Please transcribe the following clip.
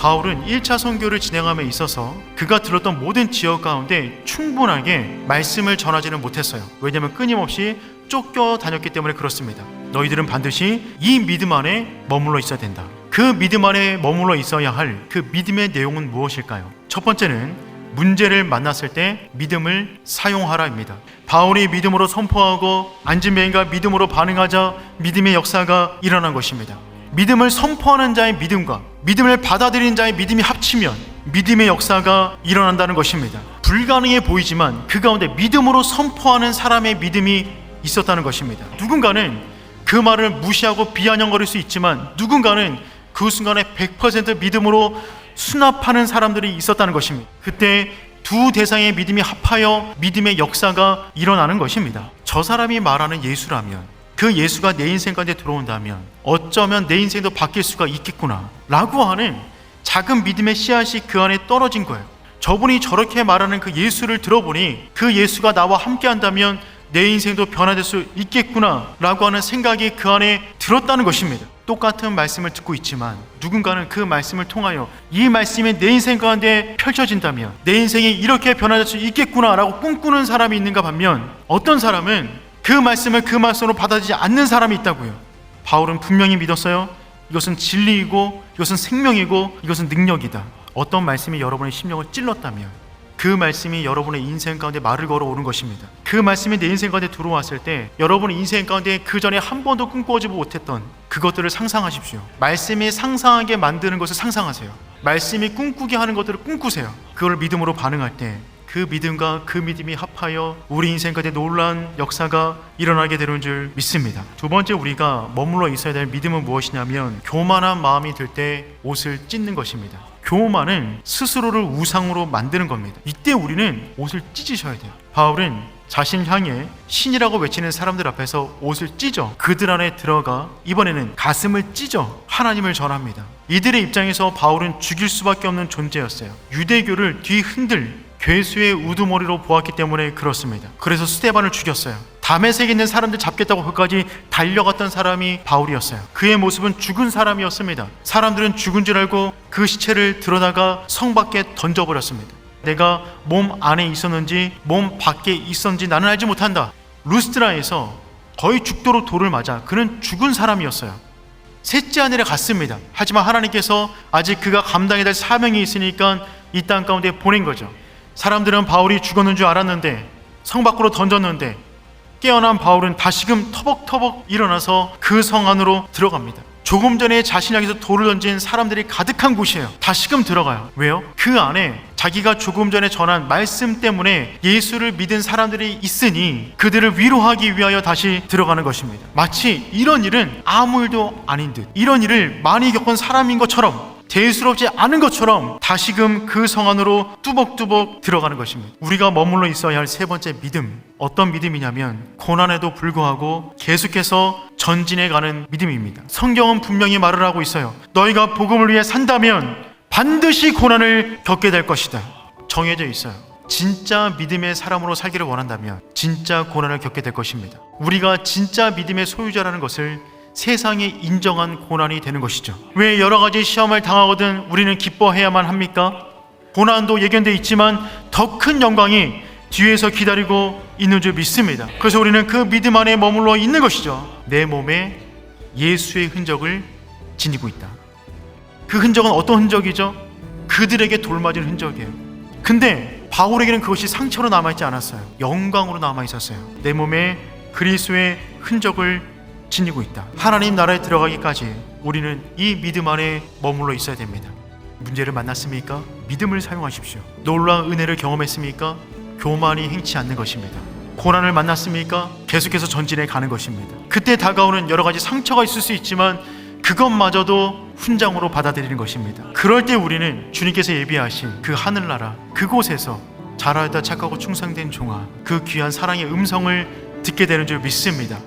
바울은 1차 선교를 진행함에 있어서 그가 들었던 모든 지역 가운데 충분하게 말씀을 전하지는 못했어요. 왜냐하면 끊임없이 쫓겨 다녔기 때문에 그렇습니다. 너희들은 반드시 이 믿음 안에 머물러 있어야 된다. 그 믿음 안에 머물러 있어야 할 그 믿음의 내용은 무엇일까요? 첫 번째는 문제를 만났을 때 믿음을 사용하라입니다. 바울이 믿음으로 선포하고 안진뱅이가 믿음으로 반응하자 믿음의 역사가 일어난 것입니다. 믿음을 선포하는 자의 믿음과 믿음을 받아들이는 자의 믿음이 합치면 믿음의 역사가 일어난다는 것입니다. 불가능해 보이지만 그 가운데 믿음으로 선포하는 사람의 믿음이 있었다는 것입니다. 누군가는 그 말을 무시하고 비아냥거릴 수 있지만 누군가는 그 순간에 100% 믿음으로 수납하는 사람들이 있었다는 것입니다. 그때 두 대상의 믿음이 합하여 믿음의 역사가 일어나는 것입니다. 저 사람이 말하는 예수라면 그 예수가 내 인생 가운데 들어온다면 어쩌면 내 인생도 바뀔 수가 있겠구나 라고 하는 작은 믿음의 씨앗이 그 안에 떨어진 거예요. 저분이 저렇게 말하는 그 예수를 들어보니 그 예수가 나와 함께 한다면 내 인생도 변화될 수 있겠구나 라고 하는 생각이 그 안에 들었다는 것입니다. 똑같은 말씀을 듣고 있지만 누군가는 그 말씀을 통하여 이 말씀이 내 인생 가운데 펼쳐진다면 내 인생이 이렇게 변화될 수 있겠구나 라고 꿈꾸는 사람이 있는가 반면 어떤 사람은 그 말씀을 그 말씀으로 받아들이지 않는 사람이 있다고요. 바울은 분명히 믿었어요. 이것은 진리이고 이것은 생명이고 이것은 능력이다. 어떤 말씀이 여러분의 심령을 찔렀다면 그 말씀이 여러분의 인생 가운데 말을 걸어오는 것입니다. 그 말씀이 내 인생 가운데 들어왔을 때 여러분의 인생 가운데 그 전에 한 번도 꿈꿔보지 못했던 그것들을 상상하십시오. 말씀이 상상하게 만드는 것을 상상하세요. 말씀이 꿈꾸게 하는 것들을 꿈꾸세요. 그걸 믿음으로 반응할 때 그 믿음과 그 믿음이 합하여 우리 인생 가운데 놀라운 역사가 일어나게 되는 줄 믿습니다. 두 번째 우리가 머물러 있어야 될 믿음은 무엇이냐면 교만한 마음이 들 때 옷을 찢는 것입니다. 교만은 스스로를 우상으로 만드는 겁니다. 이때 우리는 옷을 찢으셔야 돼요. 바울은 자신 향해 신이라고 외치는 사람들 앞에서 옷을 찢어 그들 안에 들어가 이번에는 가슴을 찢어 하나님을 전합니다. 이들의 입장에서 바울은 죽일 수밖에 없는 존재였어요. 유대교를 뒤흔들 괴수의 우두머리로 보았기 때문에 그렇습니다. 그래서 스테반을 죽였어요. 담에색에 있는 사람들 잡겠다고 그까지 달려갔던 사람이 바울이었어요. 그의 모습은 죽은 사람이었습니다. 사람들은 죽은 줄 알고 그 시체를 들어다가 성 밖에 던져버렸습니다. 내가 몸 안에 있었는지 몸 밖에 있었는지 나는 알지 못한다. 루스트라에서 거의 죽도록 돌을 맞아 그는 죽은 사람이었어요. 셋째 아내를 갔습니다. 하지만 하나님께서 아직 그가 감당해야 될 사명이 있으니까 이 땅 가운데 보낸 거죠. 사람들은 바울이 죽었는 줄 알았는데 성 밖으로 던졌는데 깨어난 바울은 다시금 터벅터벅 일어나서 그 성 안으로 들어갑니다. 조금 전에 자신 향해서 돌을 던진 사람들이 가득한 곳이에요. 다시금 들어가요. 왜요? 그 안에 자기가 조금 전에 전한 말씀 때문에 예수를 믿은 사람들이 있으니 그들을 위로하기 위하여 다시 들어가는 것입니다. 마치 이런 일은 아무 일도 아닌 듯 이런 일을 많이 겪은 사람인 것처럼 대수롭지 않은 것처럼 다시금 그 성 안으로 뚜벅뚜벅 들어가는 것입니다. 우리가 머물러 있어야 할 세 번째 믿음. 어떤 믿음이냐면 고난에도 불구하고 계속해서 전진해 가는 믿음입니다. 성경은 분명히 말을 하고 있어요. 너희가 복음을 위해 산다면 반드시 고난을 겪게 될 것이다. 정해져 있어요. 진짜 믿음의 사람으로 살기를 원한다면 진짜 고난을 겪게 될 것입니다. 우리가 진짜 믿음의 소유자라는 것을 세상에 인정한 고난이 되는 것이죠. 왜 여러 가지 시험을 당하거든 우리는 기뻐해야만 합니까? 고난도 예견돼 있지만 더 큰 영광이 뒤에서 기다리고 있는 줄 믿습니다. 그래서 우리는 그 믿음 안에 머물러 있는 것이죠. 내 몸에 예수의 흔적을 지니고 있다. 그 흔적은 어떤 흔적이죠? 그들에게 돌맞은 흔적이에요. 근데 바울에게는 그것이 상처로 남아있지 않았어요. 영광으로 남아있었어요. 내 몸에 그리스도의 흔적을 지니고 있다. 하나님 나라에 들어가기까지 우리는 이 믿음 안에 머물러 있어야 됩니다. 문제를 만났습니까? 믿음을 사용하십시오. 놀라운 은혜를 경험했습니까? 교만이 행치 않는 것입니다. 고난을 만났습니까? 계속해서 전진해 가는 것입니다. 그때 다가오는 여러 가지 상처가 있을 수 있지만 그것마저도 훈장으로 받아들이는 것입니다. 그럴 때 우리는 주님께서 예비하신 그 하늘나라 그곳에서 잘하였다 착하고 충성된 종아 그 귀한 사랑의 음성을 듣게 되는 줄 믿습니다.